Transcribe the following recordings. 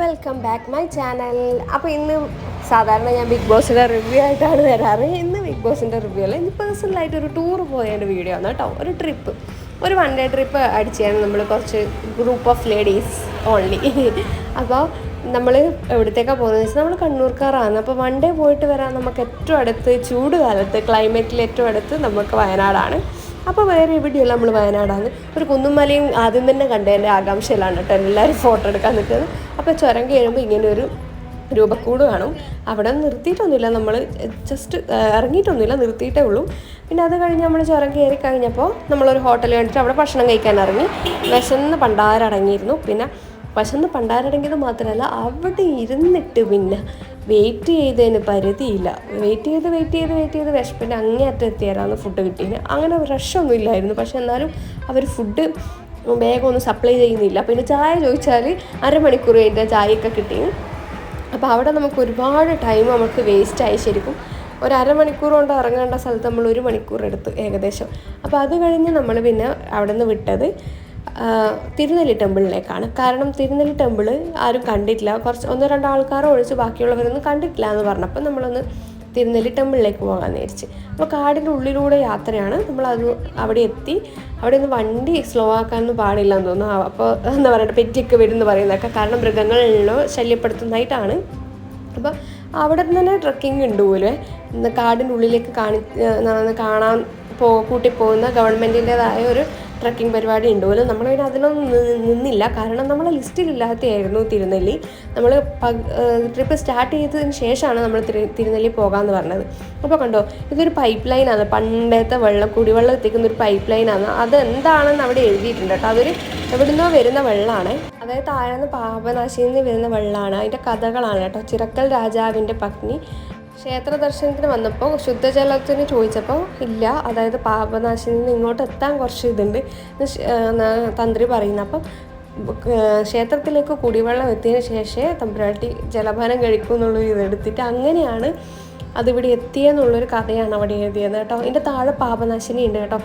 Welcome back my channel അപ്പോൾ ഇന്ന് സാധാരണ ഞാൻ ബിഗ് ബോസിന്റെ റിവ്യൂ ആയിട്ടാണ് വരാറ്. ഇന്ന് ബിഗ് ബോസിന്റെ റിവ്യൂ അല്ല ഇന്ന് പേഴ്സണലായിട്ട് ഒരു ടൂർ പോയതിന്റെ വീഡിയോ ആണ് കേട്ടോ. ഒരു ട്രിപ്പ് ഒരു വൺ ഡേ ട്രിപ്പ് അടിച്ചാണ് നമ്മൾ കുറച്ച് ഗ്രൂപ്പ് ഓഫ് ലേഡീസ് ഓൺലി അപ്പോൾ നമ്മൾ എവിടത്തേക്കാണ് പോകുന്നത് വെച്ചാൽ നമ്മൾ കണ്ണൂർക്കാറാണ് അപ്പോൾ വൺ ഡേ പോയിട്ട് വരാൻ നമുക്ക് ഏറ്റവും അടുത്ത് ചൂട് കാലത്ത് ക്ലൈമറ്റിൽ ഏറ്റവും അടുത്ത് നമുക്ക് വയനാടാണ്. അപ്പോൾ വേറെ എവിടെയല്ല നമ്മൾ വയനാടാണ്. ഒരു കുന്നുമലയും ആദ്യം തന്നെ കണ്ടതിന്റെ ആകാംക്ഷയിലാണ് കേട്ടോ എല്ലാവരും ഫോട്ടോ എടുക്കാൻ നിൽക്കുന്നത്. അപ്പോൾ ചുരം കയറുമ്പോൾ ഇങ്ങനെ ഒരു രൂപക്കൂട് കാണും. അവിടെ നിർത്തിയിട്ടൊന്നുമില്ല നമ്മൾ ജസ്റ്റ് ഇറങ്ങിയിട്ടൊന്നുമില്ല നിർത്തിയിട്ടേ ഉള്ളൂ. പിന്നെ അത് കഴിഞ്ഞ് നമ്മൾ ചുരം കയറി കഴിഞ്ഞപ്പോൾ നമ്മളൊരു ഹോട്ടൽ കണ്ടിട്ട് അവിടെ ഭക്ഷണം കഴിക്കാൻ ഇറങ്ങി. വിശന്ന് പണ്ടാരടങ്ങിയിരുന്നു. പിന്നെ വിശന്ന് പണ്ടാരടങ്ങിയത് മാത്രമല്ല അവിടെ ഇരുന്നിട്ട് പിന്നെ വെയിറ്റ് ചെയ്തതിന് പരിധിയില്ല. വെയിറ്റ് ചെയ്ത് വെയിറ്റ് ചെയ്ത് വെയിറ്റ് ചെയ്ത് വിശപ്പിന്റെ അങ്ങേയറ്റം എത്തിയാലാണ് ഫുഡ് കിട്ടിയത് അങ്ങനെ റഷൊന്നും ഇല്ലായിരുന്നു. പക്ഷെ എന്നാലും അവർ ഫുഡ് വേഗം ഒന്നും സപ്ലൈ ചെയ്യുന്നില്ല. പിന്നെ ചായ ചോദിച്ചാൽ അരമണിക്കൂർ കഴിഞ്ഞാൽ ചായയൊക്കെ കിട്ടി. അപ്പോൾ അവിടെ നമുക്ക് ഒരുപാട് ടൈം നമുക്ക് വേസ്റ്റ് ആയി. ശരിക്കും ഒരു അരമണിക്കൂർ കൊണ്ട് ഇറങ്ങേണ്ട സ്ഥലത്ത് നമ്മൾ ഒരു മണിക്കൂർ എടുത്തു ഏകദേശം. അപ്പോൾ അത് കഴിഞ്ഞ് നമ്മൾ പിന്നെ അവിടെ നിന്ന് വിട്ടത് തിരുനെല്ലി ടെമ്പിളിലേക്കാണ്. കാരണം തിരുനെല്ലി ടെമ്പിൾ ആരും കണ്ടിട്ടില്ല. കുറച്ച് ഒന്നോ രണ്ടോ ആൾക്കാർ ഒഴിച്ച് ബാക്കിയുള്ളവരൊന്നും കണ്ടിട്ടില്ല എന്ന് പറഞ്ഞപ്പോൾ നമ്മളൊന്ന് തിരുനെല്ലി ടെമ്പിളിലേക്ക് പോകാൻ നേരിച്ച്. അപ്പോൾ കാടിന്റെ ഉള്ളിലൂടെ യാത്രയാണ്. നമ്മളത് അവിടെ എത്തി. അവിടെ ഒന്ന് വണ്ടി സ്ലോ ആക്കാനൊന്നും പാടില്ല എന്ന് തോന്നുന്നു. അപ്പോൾ എന്താ പറയുക പെറ്റിയൊക്കെ വരും എന്ന് പറയുന്നതൊക്കെ കാരണം മൃഗങ്ങളിലോ ശല്യപ്പെടുത്തുന്നതായിട്ടാണ്. അപ്പോൾ അവിടെ തന്നെ ട്രക്കിംഗ് ഉണ്ട് പോലെ. കാടിന്റെ ഉള്ളിലേക്ക് കാണി കാണാൻ പോ കൂട്ടി പോകുന്ന ഗവൺമെന്റിന്റെതായ ഒരു ട്രക്കിംഗ് പരിപാടി ഉണ്ട് പോലും നമ്മൾ പിന്നെ അതിലൊന്നും നിന്നില്ല. കാരണം നമ്മളെ ലിസ്റ്റിലില്ലാത്തയായിരുന്നു തിരുനെല്ലി. നമ്മൾ ട്രിപ്പ് സ്റ്റാർട്ട് ചെയ്തതിന് ശേഷമാണ് നമ്മൾ തിരു തിരുനെല്ലി പോകാമെന്ന് പറഞ്ഞത്. അപ്പോൾ കണ്ടോ ഇതൊരു പൈപ്പ് ലൈനാണ് പണ്ടത്തെ വെള്ളം കുടിവെള്ളം എത്തിക്കുന്ന ഒരു പൈപ്പ് ലൈനാണ് അതെന്താണെന്ന് അവിടെ എഴുതിയിട്ടുണ്ട് കേട്ടോ. അതൊരു എവിടുന്നോ വരുന്ന വെള്ളമാണ് അതായത് താഴ്ന്ന പാപനാശിയിൽ നിന്ന് വരുന്ന വെള്ളമാണ് അതിന്റെ കഥകളാണ് കേട്ടോ. ചിറക്കൽ രാജാവിന്റെ പത്നി ക്ഷേത്ര ദർശനത്തിന് വന്നപ്പോൾ ശുദ്ധജലത്തിന് ചോദിച്ചപ്പോൾ ഇല്ല അതായത് പാപനാശിനിൽ നിന്ന് ഇങ്ങോട്ട് എത്താൻ കുറച്ച് ഇതുണ്ട് തന്ത്രി പറയുന്നു. അപ്പം ക്ഷേത്രത്തിലേക്ക് കുടിവെള്ളം എത്തിയതിന് ശേഷമേ തമ്പുരാട്ടി ജലപാനം കഴിക്കും എന്നുള്ളൊരു ഇതെടുത്തിട്ട് അങ്ങനെയാണ് അതിവിടെ എത്തിയെന്നുള്ളൊരു കഥയാണ് അവിടെ എഴുതിയത് കേട്ടോ. ഇതിന്റെ താഴെ പാപനാശിനി ഉണ്ട് കേട്ടോ.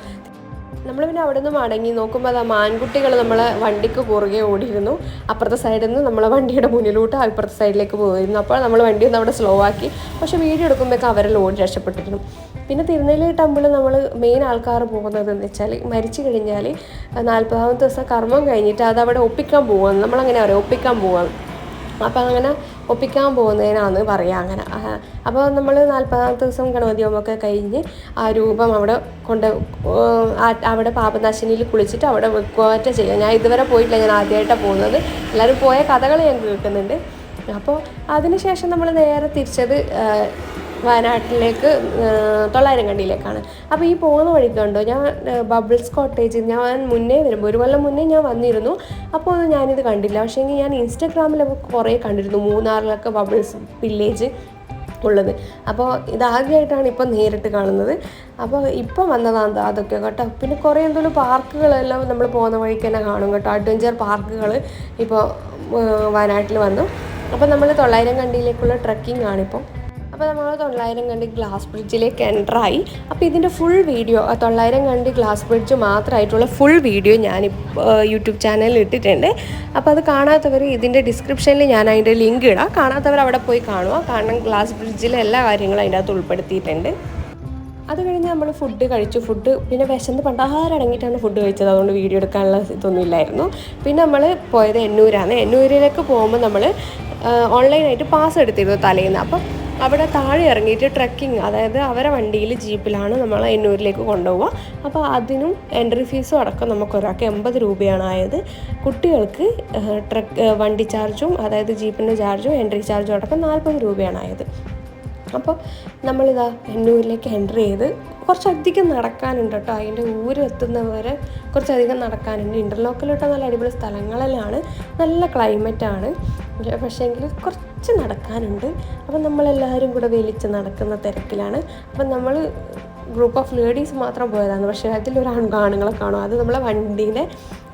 നമ്മൾ പിന്നെ അവിടെ നിന്ന് മടങ്ങി നോക്കുമ്പോൾ അത് മാൻകുട്ടികൾ നമ്മളെ വണ്ടിക്ക് പുറകെ ഓടിയിരുന്നു. അപ്പുറത്തെ സൈഡിൽ നിന്ന് നമ്മളെ വണ്ടിയുടെ മുന്നിലോട്ട് അപ്പുറത്തെ സൈഡിലേക്ക് പോയിരുന്നു. അപ്പോൾ നമ്മൾ വണ്ടി ഒന്ന് അവിടെ സ്ലോ ആക്കി. പക്ഷേ വീഡിയോ എടുക്കുമ്പോഴേക്കും അവരെല്ലാം ഓടി രക്ഷപ്പെട്ടിരുന്നു. പിന്നെ തിരുനെല്ലി ടെമ്പിൾ നമ്മൾ മെയിൻ ആൾക്കാർ പോകുന്നത് എന്ന് വെച്ചാൽ മരിച്ചു കഴിഞ്ഞാൽ നാൽപ്പതാമത്തെ ദിവസം കർമ്മം കഴിഞ്ഞിട്ട് അത് അവിടെ ഒപ്പിക്കാൻ പോവാണ്. നമ്മളങ്ങനെ പറയാം ഒപ്പിക്കാൻ പോവാണ്. അപ്പോൾ അങ്ങനെ ഒപ്പിക്കാൻ പോകുന്നതിനാന്ന് പറയുക അങ്ങനെ. അപ്പോൾ നമ്മൾ നാൽപ്പതാമത്തെ ദിവസം ഗണപതി ഹോമമൊക്കെ കഴിഞ്ഞ് ആ രൂപം അവിടെ കൊണ്ട് അവിടെ പാപനാശിനിയിൽ കുളിച്ചിട്ട് അവിടെ വെക്കുകയൊക്കെ ചെയ്യുക ഞാൻ ഇതുവരെ പോയിട്ടില്ല ഞാൻ ആദ്യമായിട്ടാണ് പോകുന്നത്. എല്ലാവരും പോയ കഥകൾ ഞാൻ കേൾക്കുന്നുണ്ട്. അപ്പോൾ അതിനുശേഷം നമ്മൾ നേരെ തിരിച്ചത് വയനാട്ടിലേക്ക് തൊള്ളായിരം കണ്ടിയിലേക്കാണ് അപ്പോൾ ഈ പോകുന്ന വഴിക്കുണ്ടോ ഞാൻ ബബിൾസ് കോട്ടേജ് ഞാൻ മുന്നേ വരുമ്പോൾ ഒരു കൊല്ലം മുന്നേ ഞാൻ വന്നിരുന്നു. അപ്പോൾ ഒന്നും ഞാനിത് കണ്ടില്ല. പക്ഷേ ഞാൻ ഇൻസ്റ്റഗ്രാമിൽ കുറേ കണ്ടിരുന്നു മൂന്നാറിലൊക്കെ ബബിൾസ് വില്ലേജ് ഉള്ളത്. അപ്പോൾ ഇതാദ്യമായിട്ടാണ് ഇപ്പം നേരിട്ട് കാണുന്നത്. അപ്പോൾ ഇപ്പം വന്നതാണ് അതൊക്കെ കേട്ടോ. പിന്നെ കുറേ എന്തെങ്കിലും പാർക്കുകളെല്ലാം നമ്മൾ പോകുന്ന വഴിക്ക് തന്നെ കാണും കേട്ടോ. അഡ്വഞ്ചർ പാർക്കുകൾ ഇപ്പോൾ വയനാട്ടിൽ വന്നു. അപ്പോൾ നമ്മൾ തൊള്ളായിരം കണ്ടിയിലേക്കുള്ള ട്രക്കിംഗ് ആണിപ്പോൾ അപ്പോൾ നമ്മൾ തൊള്ളായിരം കണ്ടി ഗ്ലാസ് ബ്രിഡ്ജിലേക്ക് എന്ററായി. അപ്പോൾ ഇതിന്റെ ഫുൾ വീഡിയോ തൊള്ളായിരം കണ്ടി ഗ്ലാസ് ബ്രിഡ്ജ് മാത്രമായിട്ടുള്ള ഫുൾ വീഡിയോ ഞാൻ യൂട്യൂബ് ചാനലിൽ ഇട്ടിട്ടുണ്ട്. അപ്പോൾ അത് കാണാത്തവർ ഇതിന്റെ ഡിസ്ക്രിപ്ഷനിൽ ഞാൻ അതിന്റെ ലിങ്ക് ഇടാം. കാണാത്തവർ അവിടെ പോയി കാണുക. കാരണം ഗ്ലാസ് ബ്രിഡ്ജിലെ എല്ലാ കാര്യങ്ങളും അതിന്റെ അകത്ത് ഉൾപ്പെടുത്തിയിട്ടുണ്ട്. അത് കഴിഞ്ഞ് നമ്മൾ ഫുഡ് കഴിച്ചു. ഫുഡ് പിന്നെ വിശന്ന് പണ്ടാരടങ്ങിയിട്ടാണ് ഫുഡ് കഴിച്ചത്. അതുകൊണ്ട് വീഡിയോ എടുക്കാനുള്ള ഇതൊന്നും ഇല്ലായിരുന്നു. പിന്നെ നമ്മൾ പോയത് എന്നൂരാണ് എന്നൂരിലേക്ക് പോകുമ്പോൾ നമ്മൾ ഓൺലൈനായിട്ട് പാസ് എടുത്തിരുന്നു തലേന്ന്. അപ്പം അവിടെ താഴെ ഇറങ്ങിയിട്ട് ട്രക്കിംഗ് അതായത് അവരെ വണ്ടിയിൽ ജീപ്പിലാണ് നമ്മൾ എന്നൂരിലേക്ക് കൊണ്ടുപോവുക. അപ്പോൾ അതിനും എൻട്രി ഫീസും അടക്കം നമുക്ക് ഒരാൾക്ക് എൺപത് രൂപയാണ് ആയത്. കുട്ടികൾക്ക് ട്രക്ക് വണ്ടി ചാർജും അതായത് ജീപ്പിന്റെ ചാർജും എൻട്രി ചാർജും അടക്കം നാൽപ്പത് രൂപയാണ് ആയത്. അപ്പോൾ നമ്മളിതാ എന്നൂരിലേക്ക് എന്റർ ചെയ്ത് കുറച്ചധികം നടക്കാനുണ്ട് കേട്ടോ. അതിന്റെ ഊരെത്തുന്നവരെ കുറച്ചധികം നടക്കാനുണ്ട്. ഇന്റർലോക്കിലോട്ട് നല്ല അടിപൊളി സ്ഥലങ്ങളിലാണ് നല്ല ക്ലൈമറ്റാണ് പക്ഷേങ്കിൽ കുറച്ച് നടക്കാനുണ്ട്. അപ്പം നമ്മളെല്ലാവരും കൂടെ വലിച്ച് നടക്കുന്ന തിരക്കിലാണ്. അപ്പം നമ്മൾ ഗ്രൂപ്പ് ഓഫ് ലേഡീസ് മാത്രം പോയതാണ്. പക്ഷേ അതിലൊരു ആണുങ്ങളെ കാണും. അത് നമ്മളെ വണ്ടീന്റെ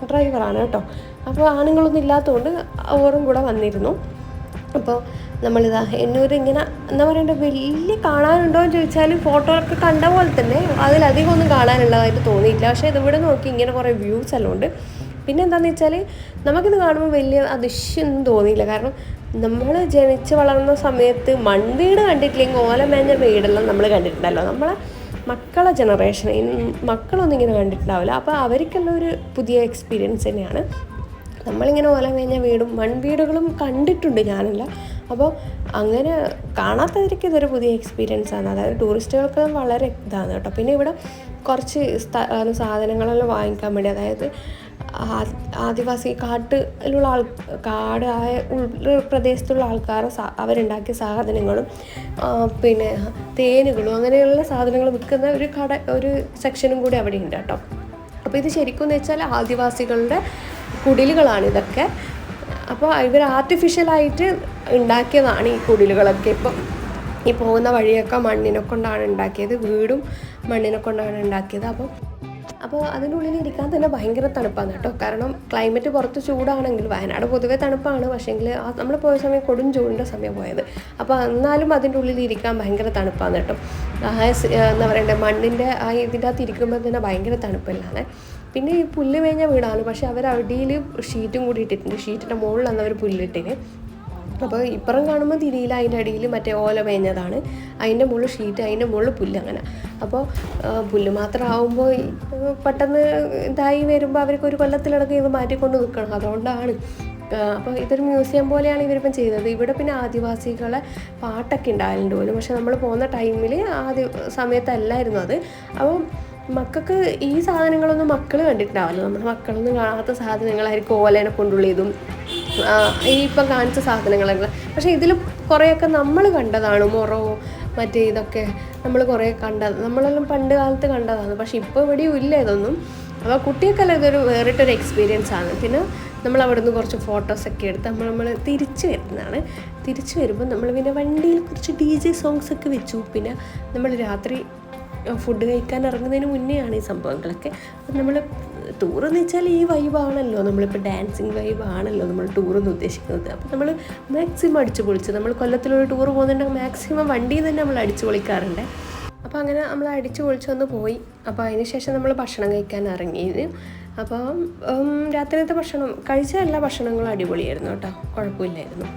ഡ്രൈവറാണ് കേട്ടോ. അപ്പോൾ ആണുങ്ങളൊന്നും ഇല്ലാത്തതുകൊണ്ട് ഓറും കൂടെ വന്നിരുന്നു. അപ്പോൾ നമ്മളിതാ എന്നൂർ ഇങ്ങനെ എന്താ പറയണ്ട വലിയ കാണാനുണ്ടോ എന്ന് ചോദിച്ചാൽ ഫോട്ടോയൊക്കെ കണ്ട പോലെ തന്നെ അതിലധികം ഒന്നും കാണാനുള്ളതായിട്ട് തോന്നിയില്ല പക്ഷേ ഇതിവിടെ നോക്കി ഇങ്ങനെ കുറേ വ്യൂസ് എല്ലാം ഉണ്ട്. പിന്നെ എന്താണെന്ന് വെച്ചാൽ നമുക്കിത് കാണുമ്പോൾ വലിയ അതിശയൊന്നും തോന്നിയില്ല. കാരണം നമ്മൾ ജനിച്ച് വളർന്ന സമയത്ത് മൺവീട് കണ്ടിട്ടില്ലെങ്കിൽ ഓലമേഞ്ഞ വീടെല്ലാം നമ്മൾ കണ്ടിട്ടുണ്ടല്ലോ. നമ്മളെ മക്കളെ ജനറേഷൻ മക്കളൊന്നും ഇങ്ങനെ കണ്ടിട്ടുണ്ടാവില്ല. അപ്പോൾ അവർക്കെല്ലാം ഒരു പുതിയ എക്സ്പീരിയൻസ് തന്നെയാണ്. നമ്മളിങ്ങനെ ഓല മേഞ്ഞ വീടും മൺവീടുകളും കണ്ടിട്ടുണ്ട് ഞാനല്ല. അപ്പോൾ അങ്ങനെ കാണാത്തവർക്ക് ഇതൊരു പുതിയ എക്സ്പീരിയൻസ് ആണ്. അതായത് ടൂറിസ്റ്റുകൾക്ക് വളരെ ഇതാണ് കേട്ടോ. പിന്നെ ഇവിടെ കുറച്ച് സാധനങ്ങളെല്ലാം വാങ്ങിക്കാൻ വേണ്ടി അതായത് ആദിവാസി കാട്ടിലുള്ള ആൾ കാടായ ഉൾപ്രദേശത്തുള്ള ആൾക്കാർ അവരുണ്ടാക്കിയ സാധനങ്ങളും പിന്നെ തേനുകളും അങ്ങനെയുള്ള സാധനങ്ങൾ വിൽക്കുന്ന ഒരു കട ഒരു സെക്ഷനും കൂടി അവിടെ ഉണ്ട് കേട്ടോ. അപ്പോൾ ഇത് ശരിക്കും എന്ന് വെച്ചാൽ ആദിവാസികളുടെ കുടിലുകളാണ് ഇതൊക്കെ. അപ്പോൾ ഇവർ ആർട്ടിഫിഷ്യലായിട്ട് ഉണ്ടാക്കിയതാണ് ഈ കുടിലുകളൊക്കെ. ഇപ്പം ഈ പോകുന്ന വഴിയൊക്കെ മണ്ണിനെ കൊണ്ടാണ് ഉണ്ടാക്കിയത് വീടും മണ്ണിനെ കൊണ്ടാണ് ഉണ്ടാക്കിയത്. അപ്പോൾ അപ്പോൾ അതിനുള്ളിൽ ഇരിക്കാൻ തന്നെ ഭയങ്കര തണുപ്പാണ് കേട്ടോ. കാരണം ക്ലൈമറ്റ് പുറത്ത് ചൂടാണെങ്കിൽ വയനാട് പൊതുവേ തണുപ്പാണ്. പക്ഷേങ്കിൽ നമ്മൾ പോയ സമയം കൊടും ചൂടിന്റെ സമയം പോയത്. അപ്പോൾ എന്നാലും അതിന്റെ ഉള്ളിൽ ഇരിക്കാൻ ഭയങ്കര തണുപ്പാണ് കേട്ടോ. ആ എന്താ പറയണ്ടേ മണ്ണിന്റെ ആ ഇതിന്റെ അകത്ത് ഇരിക്കുമ്പോൾ തന്നെ ഭയങ്കര തണുപ്പല്ലാണ്. പിന്നെ ഈ പുല്ല് മേഞ്ഞ വീടാണ്. പക്ഷേ അവർ അടിയിൽ ഷീറ്റും കൂടി ഇട്ടിട്ടുണ്ട്. ഷീറ്റിന്റെ മുകളിലാണ് അവർ പുല്ലിട്ടിന് അപ്പോൾ ഇപ്പുറം കാണുമ്പോൾ തിരിയില്ല അതിന്റെ അടിയിൽ മറ്റേ ഓല മേഞ്ഞതാണ്. അതിന്റെ മുകളിൽ ഷീറ്റ് അതിന്റെ മുകളിൽ പുല്ല് അങ്ങനെ. അപ്പോൾ പുല്ല് മാത്രം ആവുമ്പോൾ ഈ, ആ, പെട്ടെന്ന് ഇതായി വരുമ്പോൾ അവർക്ക് ഒരു കൊല്ലത്തിലടക്കം ഇത് മാറ്റിക്കൊണ്ട് നിൽക്കണം അതുകൊണ്ടാണ് അപ്പോൾ ഇതൊരു മ്യൂസിയം പോലെയാണ് ഇവരിപ്പം ചെയ്തത്. ഇവിടെ പിന്നെ ആദിവാസികളെ പാട്ടൊക്കെ ഉണ്ടായാലുണ്ട് പോലും. പക്ഷെ നമ്മൾ പോകുന്ന ടൈമിൽ ആദ്യ സമയത്തല്ലായിരുന്നു അത്. അപ്പോൾ മക്കൾക്ക് ഈ സാധനങ്ങളൊന്നും മക്കൾ കണ്ടിട്ടുണ്ടാവില്ല. നമ്മുടെ മക്കളൊന്നും കാണാത്ത സാധനങ്ങളായിരിക്കും ഓലേനെ കൊണ്ടുള്ളതും ഈ ഇപ്പം കാണിച്ച സാധനങ്ങളൊക്കെ. പക്ഷേ ഇതിൽ കുറേയൊക്കെ നമ്മൾ കണ്ടതാണ് മൊറോ മറ്റേ ഇതൊക്കെ നമ്മൾ കുറേ കണ്ടത്. നമ്മളെല്ലാം പണ്ട് കാലത്ത് കണ്ടതാണ്. പക്ഷേ ഇപ്പോൾ ഇവിടെയും ഇല്ല ഇതൊന്നും. അപ്പോൾ കുട്ടികൾക്കെല്ലാം ഇതൊരു വേറിട്ടൊരു എക്സ്പീരിയൻസ് ആണ്. പിന്നെ നമ്മൾ അവിടെ നിന്ന് കുറച്ച് ഫോട്ടോസൊക്കെ എടുത്ത് നമ്മൾ നമ്മൾ തിരിച്ചു വരുന്നതാണ്. തിരിച്ചു വരുമ്പോൾ നമ്മൾ പിന്നെ വണ്ടിയിൽ കുറച്ച് ഡി ജെ സോങ്സ് ഒക്കെ വെച്ചു. പിന്നെ നമ്മൾ രാത്രി ഫുഡ് കഴിക്കാൻ ഇറങ്ങുന്നതിന് മുന്നേ ആണ് ഈ സംഭവങ്ങളൊക്കെ. അപ്പം നമ്മൾ ടൂർ എന്ന് വെച്ചാൽ ഈ വൈബാണല്ലോ നമ്മളിപ്പോൾ ഡാൻസിങ് വൈബാണല്ലോ നമ്മൾ ടൂർ എന്ന് ഉദ്ദേശിക്കുന്നത്. അപ്പോൾ നമ്മൾ മാക്സിമം അടിച്ചു പൊളിച്ച് നമ്മൾ കൊല്ലത്തിലൊരു ടൂർ പോകുന്നുണ്ടെങ്കിൽ മാക്സിമം വണ്ടിയിൽ തന്നെ നമ്മൾ അടിച്ചു പൊളിക്കാറുണ്ട് അപ്പോൾ അങ്ങനെ നമ്മൾ അടിച്ചു പൊളിച്ച് വന്ന് പോയി. അപ്പോൾ അതിന് ശേഷം നമ്മൾ ഭക്ഷണം കഴിക്കാൻ ഇറങ്ങിയത് അപ്പോൾ രാത്രിയത്തെ ഭക്ഷണം കഴിച്ച എല്ലാ ഭക്ഷണങ്ങളും അടിപൊളിയായിരുന്നു കേട്ടോ. കുഴപ്പമില്ലായിരുന്നു.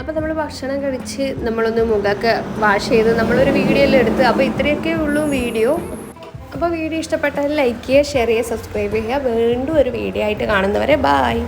അപ്പോൾ നമ്മൾ ഭക്ഷണം കഴിച്ച് നമ്മളൊന്ന് മുഖമൊക്കെ വാഷ് ചെയ്ത് നമ്മളൊരു വീഡിയോയിൽ എടുത്ത്. അപ്പോൾ ഇത്രയൊക്കെ ഉള്ളൂ വീഡിയോ അപ്പോൾ വീഡിയോ ഇഷ്ടപ്പെട്ടാൽ ലൈക്ക് ചെയ്യുക ഷെയർ ചെയ്യുക സബ്സ്ക്രൈബ് ചെയ്യുക. വീണ്ടും ഒരു വീഡിയോ ആയിട്ട് കാണുന്നവരെ ബായ്